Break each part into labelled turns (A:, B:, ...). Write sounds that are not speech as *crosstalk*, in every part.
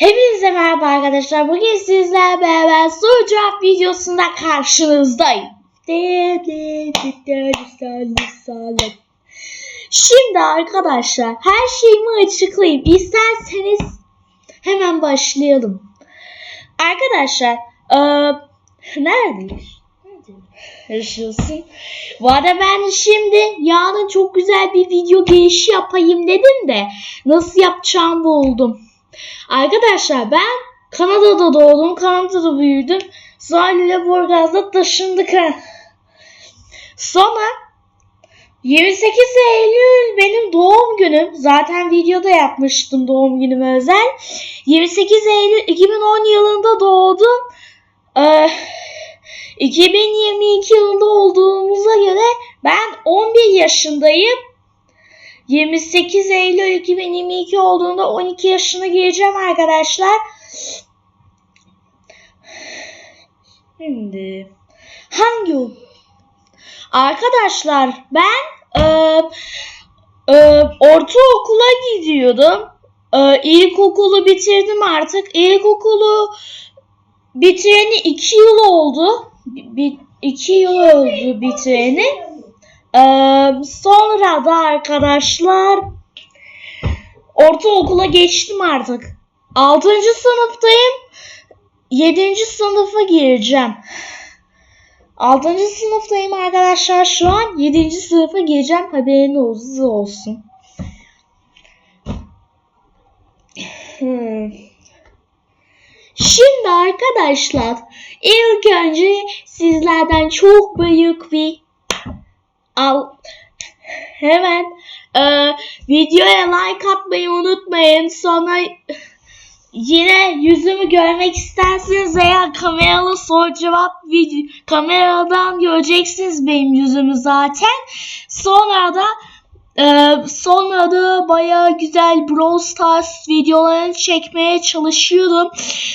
A: Hepinize merhaba arkadaşlar. Bugün sizlerle beraber soru cevap videosunda karşınızdayım. Şimdi arkadaşlar her şeyimi açıklayayım. İsterseniz hemen başlayalım. Arkadaşlar eee neredeyiz? Yaşasın. Bu arada ben şimdi yarın çok güzel bir video girişi yapayım dedim de nasıl yapacağımı buldum. Arkadaşlar ben Kanada'da doğdum, Kanada'da büyüdüm. Sonra Lüleburgaz'da taşındık. Sonra 28 Eylül benim doğum günüm. Zaten videoda yapmıştım doğum günüme özel. 28 Eylül 2010 yılında doğdum. Ee, 2022 yılında olduğumuza göre ben 11 yaşındayım. 28 Eylül 2022 olduğunda 12 yaşına gireceğim arkadaşlar. Şimdi hangi Arkadaşlar ben e, e, ortaokula gidiyordum. E, ilkokulu bitirdim artık. İlkokulu bitireni 2 yıl oldu. Bir, iki yıl oldu bitireni. Ee, sonra da arkadaşlar ortaokula geçtim artık. 6. sınıftayım. 7. sınıfa gireceğim. 6. sınıftayım arkadaşlar şu an. 7. sınıfa gireceğim. Haberiniz olsun. Hmm. Şimdi arkadaşlar ilk önce sizlerden çok büyük bir al hemen e, videoya like atmayı unutmayın. Sonra yine yüzümü görmek isterseniz veya kameralı soru cevap video kameradan göreceksiniz benim yüzümü zaten. Sonra da ee, sonra da baya güzel Brawl Stars videolarını çekmeye çalışıyorum.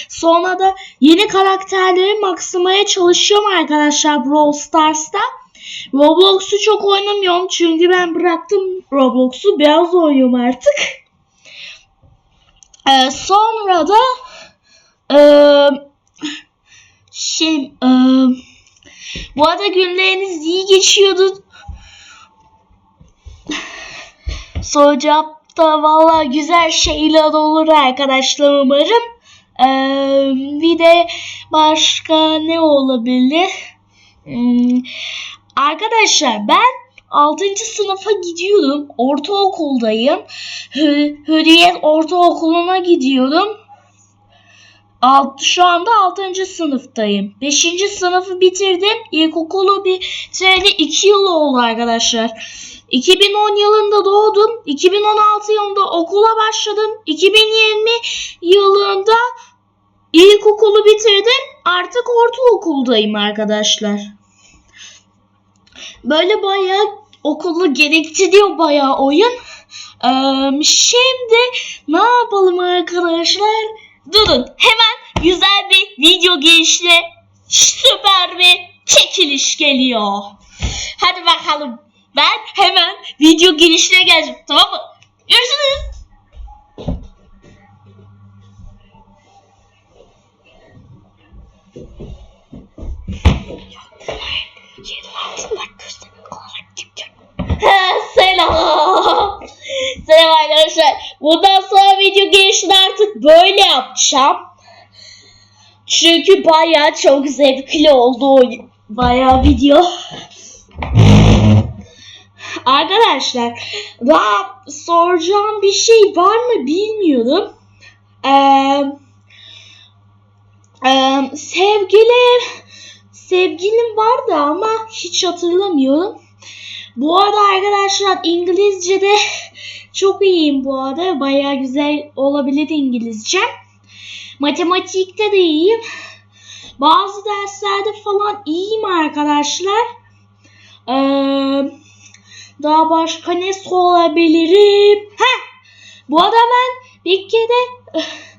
A: Sonra da yeni karakterleri maksimaya çalışıyorum arkadaşlar Brawl Stars'ta. Roblox'u çok oynamıyorum çünkü ben bıraktım Roblox'u biraz oynuyorum artık. Ee, sonra da e, şey e, bu arada günleriniz iyi geçiyordu. Soru cevapta valla güzel şeyler olur arkadaşlar umarım. Ee, bir de başka ne olabilir? Hmm, arkadaşlar ben 6. sınıfa gidiyorum. Ortaokuldayım. Hü Hürriyet Ortaokulu'na gidiyorum. Alt, şu anda 6. sınıftayım. 5. sınıfı bitirdim. İlkokulu bitireli 2 yıl oldu arkadaşlar. 2010 yılında doğdum. 2016 yılında okula başladım. 2020 yılında ilkokulu bitirdim. Artık ortaokuldayım arkadaşlar. Böyle bayağı okulu gerektiriyor bayağı oyun. Ee, şimdi ne yapalım arkadaşlar? Durun hemen güzel bir video girişle süper bir çekiliş geliyor. Hadi bakalım. Ben hemen video girişine geleceğim. Tamam mı? Görüşürüz. Selam. Selam arkadaşlar. Bundan sonra video girişini artık böyle yapacağım. Çünkü bayağı çok zevkli oldu o bayağı video. Arkadaşlar daha soracağım bir şey var mı bilmiyorum. Ee, e, sevgili sevgilim vardı ama hiç hatırlamıyorum. Bu arada arkadaşlar İngilizce'de *laughs* çok iyiyim bu arada. Baya güzel olabilir İngilizce. Matematikte de iyiyim. Bazı derslerde falan iyiyim arkadaşlar. Eee daha başka ne sorabilirim? Heh! Bu arada ben kere *laughs*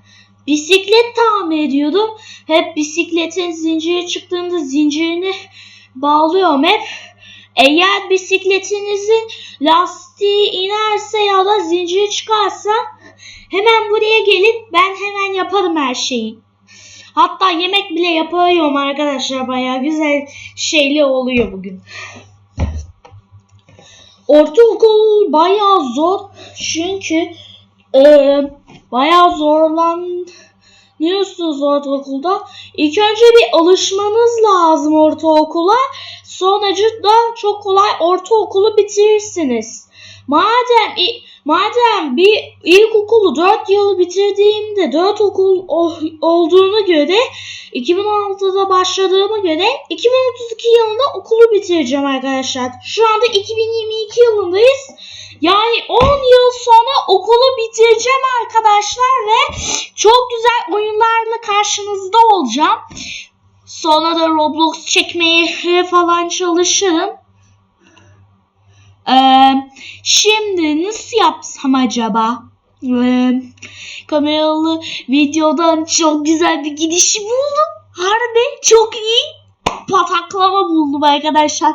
A: bisiklet tamir ediyordum. Hep bisikletin zinciri çıktığında zincirini bağlıyorum hep. Eğer bisikletinizin lastiği inerse ya da zinciri çıkarsa Hemen buraya gelin. Ben hemen yaparım her şeyi. Hatta yemek bile yapıyorum arkadaşlar. Bayağı güzel şeyli oluyor bugün. Ortaokul bayağı zor. Çünkü e, bayağı zorlanıyorsunuz ortaokulda. İlk önce bir alışmanız lazım ortaokula. Sonucu da çok kolay ortaokulu bitirirsiniz. Madem madem bir ilkokulu 4 yılı bitirdiğimde 4 okul olduğunu göre 2016'da başladığıma göre 2032 yılında okulu bitireceğim arkadaşlar. Şu anda 2022 yılındayız. Yani 10 yıl sonra okulu bitireceğim arkadaşlar ve çok güzel oyunlarla karşınızda olacağım. Sonra da Roblox çekmeye falan çalışırım. Ee, şimdi nasıl yapsam acaba? Ee, kameralı videodan çok güzel bir gidişi buldum. Harbi çok iyi pataklama buldum arkadaşlar.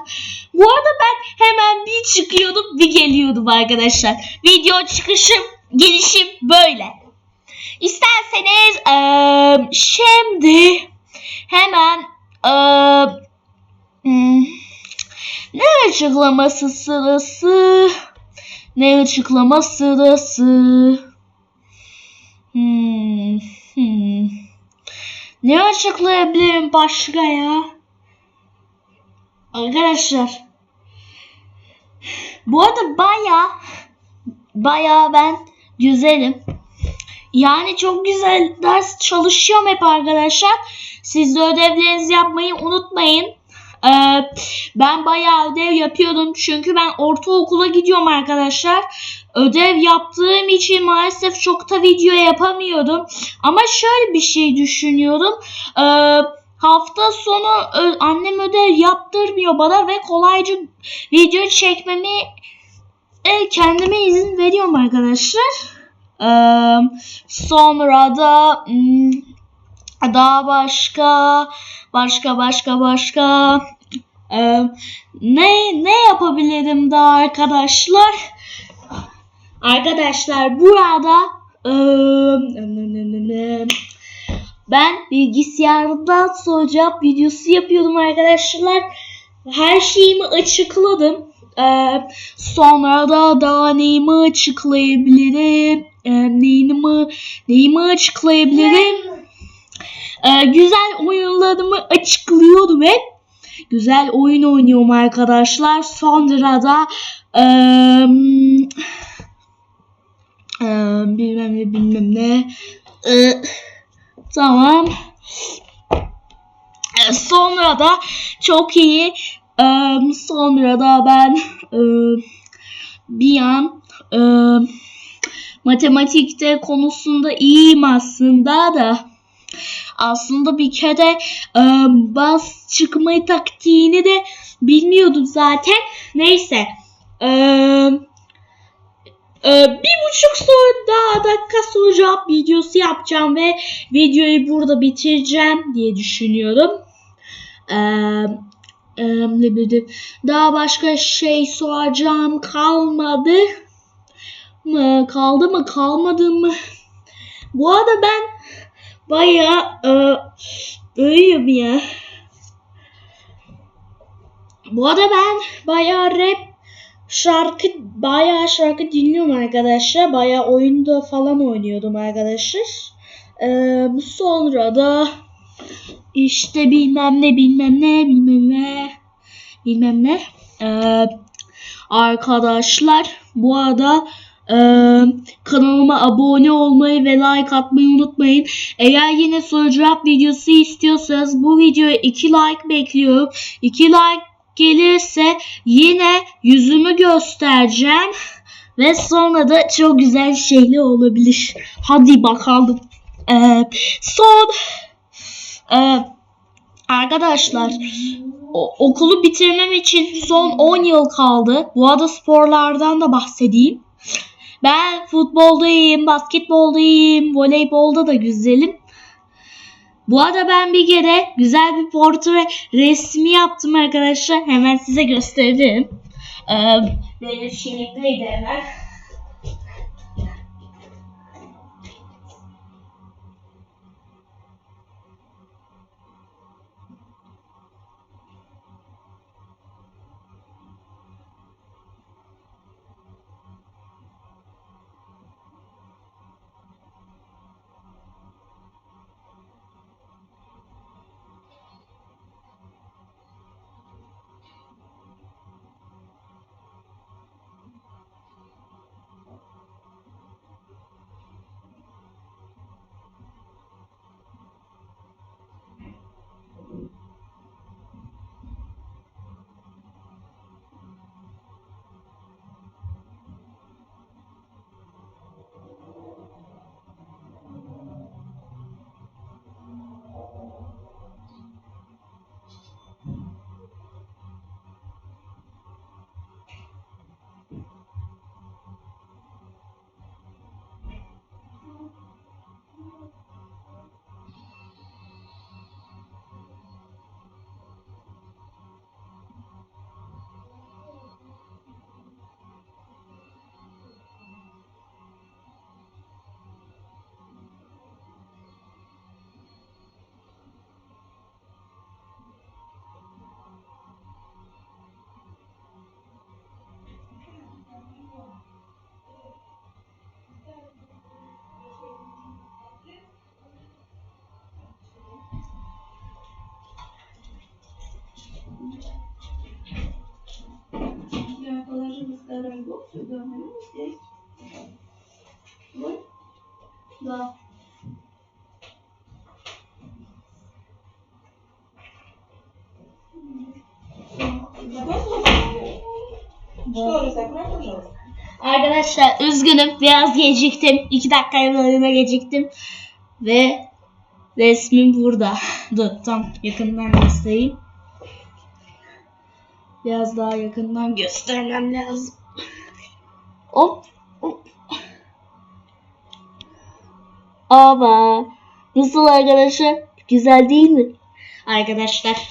A: Bu arada ben hemen bir çıkıyordum bir geliyordum arkadaşlar. Video çıkışım gelişim böyle. İsterseniz eee, şimdi hemen hmm, ne açıklaması sırası ne açıklama sırası hmm, hmm. ne açıklayabilirim başka ya arkadaşlar bu arada baya baya ben güzelim yani çok güzel ders çalışıyorum hep arkadaşlar. Siz de ödevlerinizi yapmayı unutmayın. Ee, ben bayağı ödev yapıyordum çünkü ben ortaokula gidiyorum arkadaşlar. Ödev yaptığım için maalesef çok da video yapamıyordum. Ama şöyle bir şey düşünüyorum. Ee, hafta sonu annem ödev yaptırmıyor bana ve kolayca video çekmemi e, kendime izin veriyorum arkadaşlar. Ee, sonra da hmm, daha başka başka başka başka ee, ne ne yapabilirim daha arkadaşlar? Arkadaşlar burada ee, ben bilgisayardan soru cevap videosu yapıyordum arkadaşlar. Her şeyimi açıkladım. Ee, sonra da daha neyimi açıklayabilirim? Ee, neyimi, neyimi açıklayabilirim? Ee, güzel oyunlarımı açıklıyordum hep. Güzel oyun oynuyorum arkadaşlar. Sonra da eee eee, bilmem ne bilmem ne. Ee, tamam. Ee, sonra da çok iyi. Ee, sonra da ben ee, bir an matematikte konusunda iyiyim aslında da aslında bir kere e, bas çıkma taktiğini de bilmiyordum zaten. Neyse. E, e, bir buçuk sonra daha dakika sonra cevap videosu yapacağım ve videoyu burada bitireceğim diye düşünüyorum. E, e, bileyim, daha başka şey soracağım kalmadı mı? Kaldı mı? Kalmadı mı? Bu arada ben bayağı e, böyleyim ya. Bu arada ben bayağı rap şarkı bayağı şarkı dinliyorum arkadaşlar. Bayağı oyunda falan oynuyordum arkadaşlar. Ee, sonra da işte bilmem ne bilmem ne bilmem ne bilmem ne. Ee, arkadaşlar bu arada ee, kanalıma abone olmayı ve like atmayı unutmayın. Eğer yine soru cevap videosu istiyorsanız bu videoya 2 like bekliyorum. 2 like gelirse yine yüzümü göstereceğim. Ve sonra da çok güzel şeyler olabilir. Hadi bakalım. Ee, son ee, arkadaşlar o- okulu bitirmem için son 10 yıl kaldı. Bu arada sporlardan da bahsedeyim. Ben futbolda iyiyim, basketbolda iyiyim, voleybolda da güzelim. Bu arada ben bir kere güzel bir portre resmi yaptım arkadaşlar. Hemen size göstereyim. Ee, benim şeyimdeydi hemen.
B: abla.
A: Arkadaşlar üzgünüm biraz geciktim. 2 dakikaya oyuna geciktim. Ve resmim burada. *laughs* Dur tam yakından göstereyim. Biraz daha yakından göstermem lazım. Hop Ama nasıl arkadaşlar? Güzel değil mi? Arkadaşlar.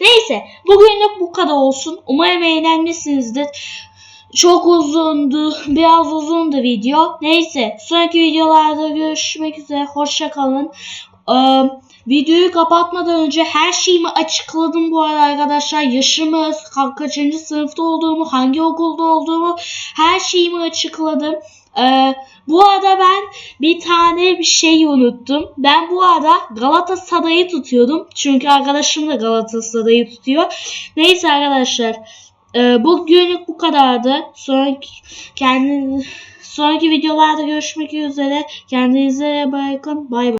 A: Neyse bugünlük bu kadar olsun. Umarım eğlenmişsinizdir. Çok uzundu. Biraz uzundu video. Neyse sonraki videolarda görüşmek üzere. Hoşça kalın. Ee, videoyu kapatmadan önce her şeyimi açıkladım bu arada arkadaşlar. Yaşımı, ka- kaçıncı sınıfta olduğumu, hangi okulda olduğumu her şeyimi açıkladım. Ee, bu arada ben bir tane bir şey unuttum. Ben bu arada Galatasaray'ı tutuyordum. Çünkü arkadaşım da Galatasaray'ı tutuyor. Neyse arkadaşlar. Ee, bugünlük bu kadardı. Sonraki kendi sonraki videolarda görüşmek üzere. Kendinize bakın. Bay bay.